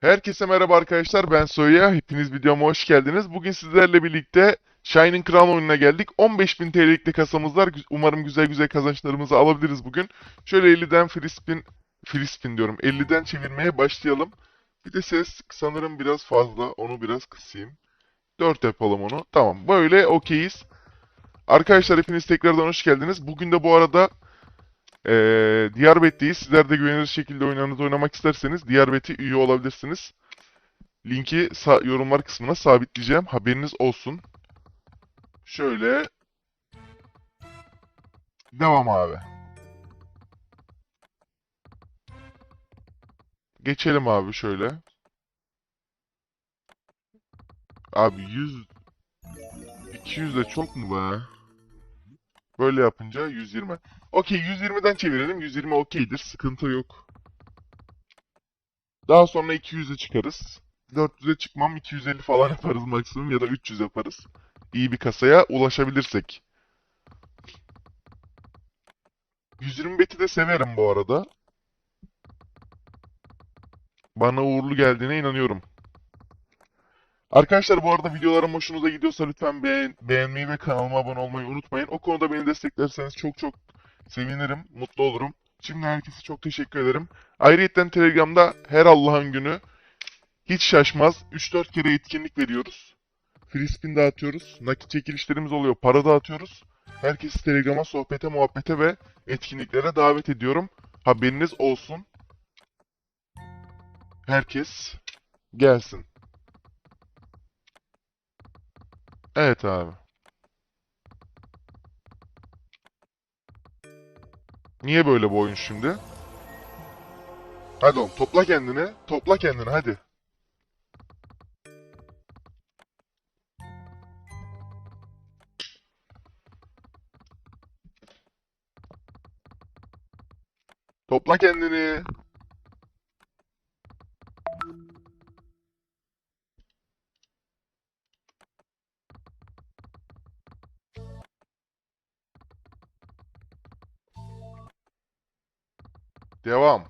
Herkese merhaba arkadaşlar ben Soya. Hepiniz videoma hoş geldiniz. Bugün sizlerle birlikte Shining Crown oyununa geldik. 15.000 TL'lik de kasamız var. Umarım güzel güzel kazançlarımızı alabiliriz bugün. Şöyle 50'den free spin, free spin diyorum. 50'den çevirmeye başlayalım. Bir de ses sanırım biraz fazla. Onu biraz kısayım. 4 yapalım onu. Tamam böyle okeyiz. Arkadaşlar hepiniz tekrardan hoş geldiniz. Bugün de bu arada ee, Diyarbet'teyiz. Sizler de güvenilir şekilde oyunlarınızı oynamak isterseniz Diyarbet'e üye olabilirsiniz. Linki yorumlar kısmına sabitleyeceğim. Haberiniz olsun. Şöyle. Devam abi. Geçelim abi şöyle. Abi 100 200 de çok mu be? Böyle yapınca 120. Okey 120'den çevirelim. 120 okeydir. Sıkıntı yok. Daha sonra 200'e çıkarız. 400'e çıkmam 250 falan yaparız maksimum ya da 300 yaparız. İyi bir kasaya ulaşabilirsek. 120 beti de severim bu arada. Bana uğurlu geldiğine inanıyorum. Arkadaşlar bu arada videolarım hoşunuza gidiyorsa lütfen beğen- beğenmeyi ve kanalıma abone olmayı unutmayın. O konuda beni desteklerseniz çok çok sevinirim, mutlu olurum. Şimdi herkese çok teşekkür ederim. Ayrıca Telegram'da her Allah'ın günü hiç şaşmaz 3-4 kere etkinlik veriyoruz. Free spin dağıtıyoruz. Nakit çekilişlerimiz oluyor. Para dağıtıyoruz. Herkesi Telegram'a sohbete, muhabbete ve etkinliklere davet ediyorum. Haberiniz olsun. Herkes gelsin. Evet abi. Niye böyle bu oyun şimdi? Hadi oğlum topla kendini. Topla kendini hadi. Topla kendini. Devam.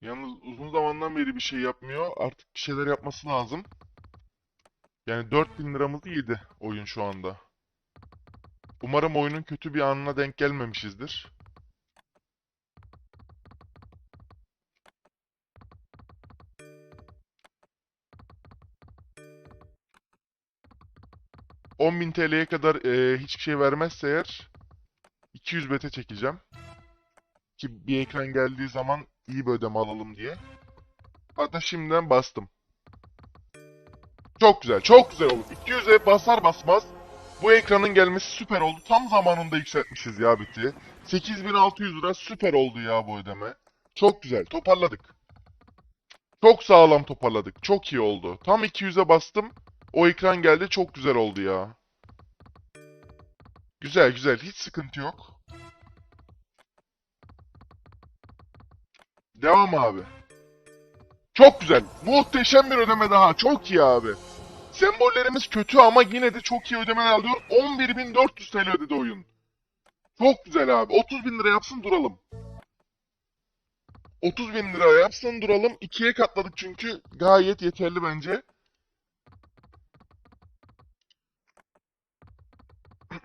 Yalnız uzun zamandan beri bir şey yapmıyor. Artık bir şeyler yapması lazım. Yani 4000 liramızı yedi oyun şu anda. Umarım oyunun kötü bir anına denk gelmemişizdir. ...10.000 TL'ye kadar eee, hiçbir şey vermezse eğer... ...200 bete çekeceğim. Ki bir ekran geldiği zaman iyi bir ödeme alalım diye. Hatta şimdiden bastım. Çok güzel, çok güzel oldu. 200'e basar basmaz bu ekranın gelmesi süper oldu. Tam zamanında yükseltmişiz ya biti. 8600 lira süper oldu ya bu ödeme. Çok güzel, toparladık. Çok sağlam toparladık. Çok iyi oldu. Tam 200'e bastım. O ekran geldi. Çok güzel oldu ya. Güzel güzel. Hiç sıkıntı yok. Devam abi. Çok güzel. Muhteşem bir ödeme daha. Çok iyi abi. Sembollerimiz kötü ama yine de çok iyi ödemeler alıyor. 11.400 TL ödedi oyun. Çok güzel abi. 30.000 lira yapsın duralım. 30.000 lira yapsın duralım. İkiye katladık çünkü gayet yeterli bence.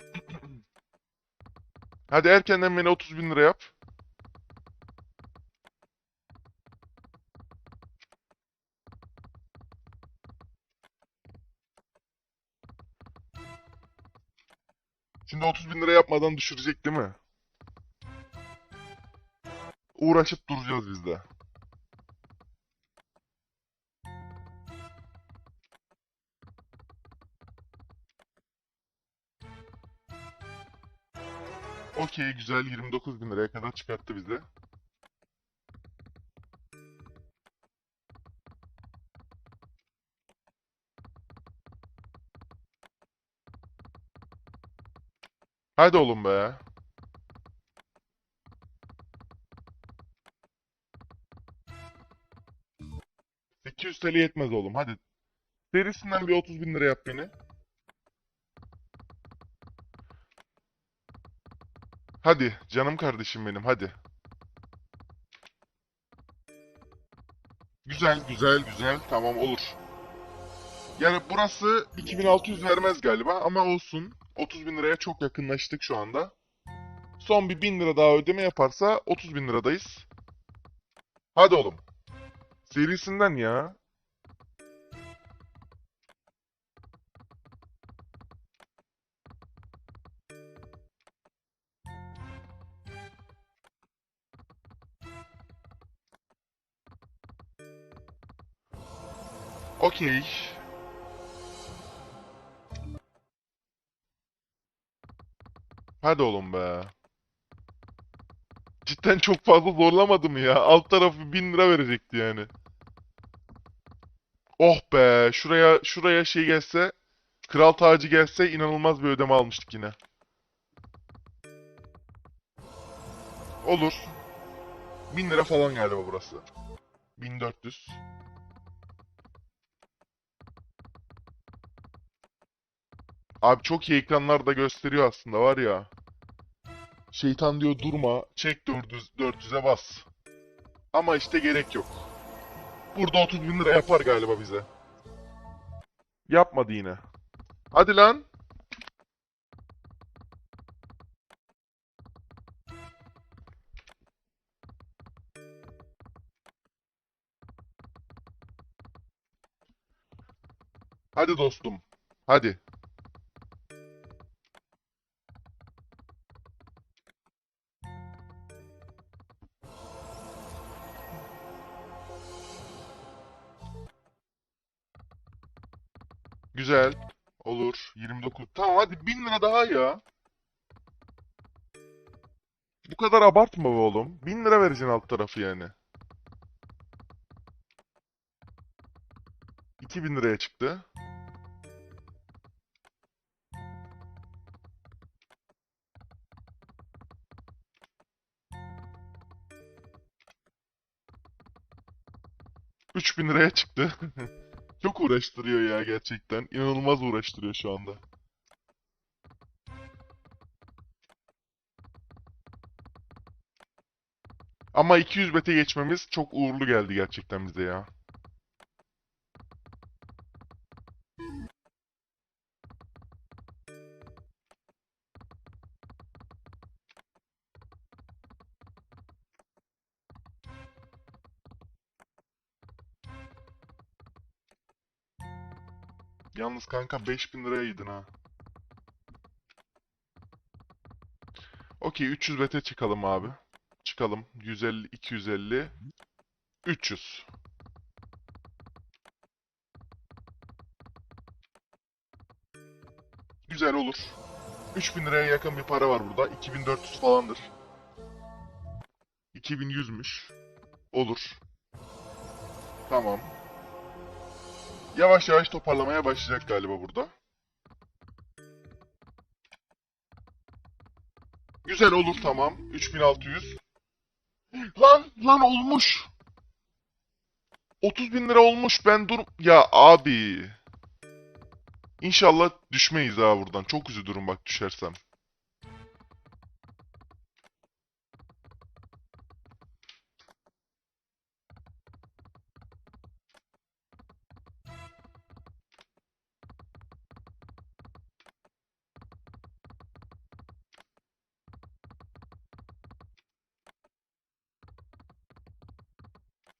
Hadi erkenden beni 30.000 lira yap. Şimdi 30 bin lira yapmadan düşürecek değil mi? Uğraşıp duracağız biz de. Okey güzel 29 bin liraya kadar çıkarttı bize. Hadi oğlum be. ...800 TL yetmez oğlum hadi. Serisinden bir 30 bin lira yap beni. Hadi canım kardeşim benim hadi. Güzel güzel güzel tamam olur. Yani burası 2600 vermez galiba ama olsun. 30 bin liraya çok yakınlaştık şu anda. Son bir 1000 lira daha ödeme yaparsa 30 bin liradayız. Hadi oğlum. Serisinden ya. Okey. Hadi oğlum be. Cidden çok fazla zorlamadı mı ya? Alt tarafı 1000 lira verecekti yani. Oh be, şuraya şuraya şey gelse, kral tacı gelse inanılmaz bir ödeme almıştık yine. Olur. 1000 lira falan galiba burası. 1400. Abi çok iyi ekranlarda gösteriyor aslında var ya. Şeytan diyor durma, çek 400, 400'e bas. Ama işte gerek yok. Burada 30 bin lira yapar galiba bize. Yapmadı yine. Hadi lan. Hadi dostum. Hadi. 99. Tamam hadi 1000 lira daha ya. Bu kadar abartma be oğlum. 1000 lira vereceksin alt tarafı yani. 2000 liraya çıktı. Üç bin liraya çıktı. Çok uğraştırıyor ya gerçekten. İnanılmaz uğraştırıyor şu anda. Ama 200 bete geçmemiz çok uğurlu geldi gerçekten bize ya. Yalnız kanka 5000 liraya yedin ha. Okey 300 bete çıkalım abi. Çıkalım. 150, 250, 300. Güzel olur. 3000 liraya yakın bir para var burada. 2400 falandır. 2100'müş. Olur. Tamam. Yavaş yavaş toparlamaya başlayacak galiba burada. Güzel olur tamam. 3600. Lan lan olmuş. 30 bin lira olmuş. Ben dur... Ya abi. İnşallah düşmeyiz ha buradan. Çok üzülürüm bak düşersem.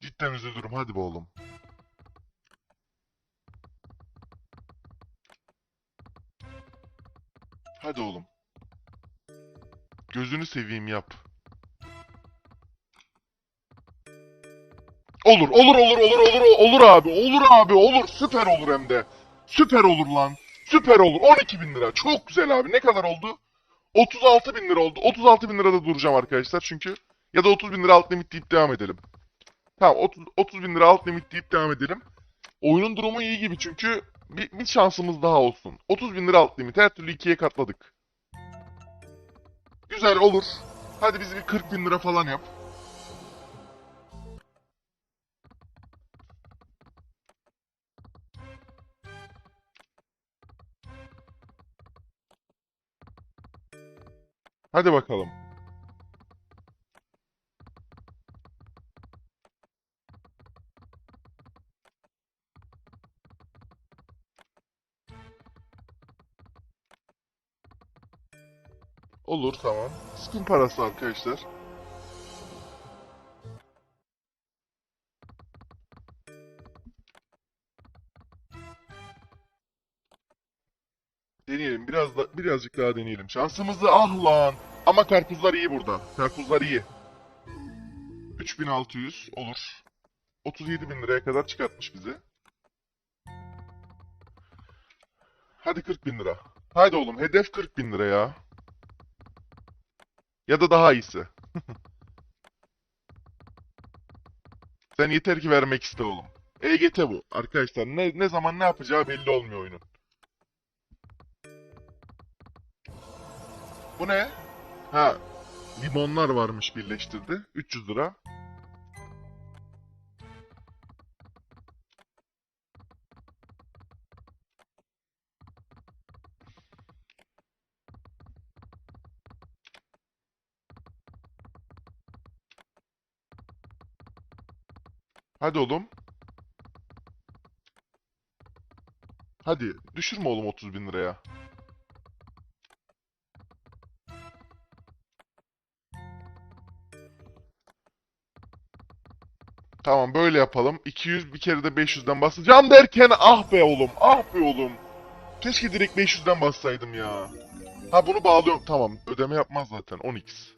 Cidden üzülürüm. Hadi be oğlum. Hadi oğlum. Gözünü seveyim yap. Olur, olur, olur, olur, olur, olur abi, olur abi, olur. Süper olur hem de. Süper olur lan. Süper olur. 12 bin lira. Çok güzel abi. Ne kadar oldu? 36 bin lira oldu. 36 bin lirada duracağım arkadaşlar çünkü. Ya da 30 bin lira alt limit deyip devam edelim. Tamam 30, 30 bin lira alt limit deyip devam edelim. Oyunun durumu iyi gibi çünkü bir, bir şansımız daha olsun. 30 bin lira alt limit her türlü ikiye katladık. Güzel olur. Hadi bizi bir 40 bin lira falan yap. Hadi bakalım. Olur tamam. Spin parası arkadaşlar. Deneyelim. Biraz da birazcık daha deneyelim. Şansımızı ah lan. Ama karpuzlar iyi burada. Karpuzlar iyi. 3600 olur. 37 bin liraya kadar çıkartmış bizi. Hadi 40 bin lira. Haydi oğlum hedef 40 bin lira ya. Ya da daha iyisi. Sen yeter ki vermek iste oğlum. EGT bu. Arkadaşlar ne, ne zaman ne yapacağı belli olmuyor oyunun. Bu ne? Ha, limonlar varmış birleştirdi. 300 lira. Hadi oğlum. Hadi düşürme oğlum 30 bin liraya. Tamam böyle yapalım. 200 bir kere de 500'den basacağım derken ah be oğlum ah be oğlum. Keşke direkt 500'den bassaydım ya. Ha bunu bağlıyorum. Tamam ödeme yapmaz zaten 10x.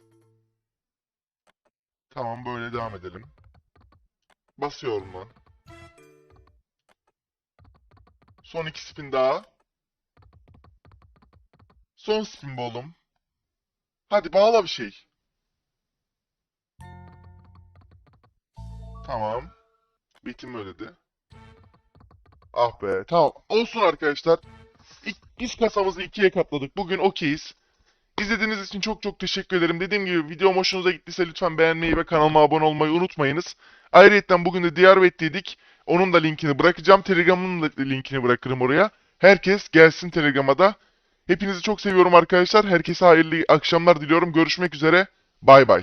Tamam böyle devam edelim. Basıyorum lan. Son iki spin daha. Son spin oğlum. Hadi bağla bir şey. Tamam. Bitim ödedi. Ah be. Tamam. Olsun arkadaşlar. İlk, biz kasamızı ikiye katladık. Bugün okeyiz. İzlediğiniz için çok çok teşekkür ederim. Dediğim gibi videom hoşunuza gittiyse lütfen beğenmeyi ve kanalıma abone olmayı unutmayınız. Ayrıca bugün de Diyarbet'teydik. Onun da linkini bırakacağım. Telegram'ın da linkini bırakırım oraya. Herkes gelsin Telegram'a da. Hepinizi çok seviyorum arkadaşlar. Herkese hayırlı akşamlar diliyorum. Görüşmek üzere. Bay bay.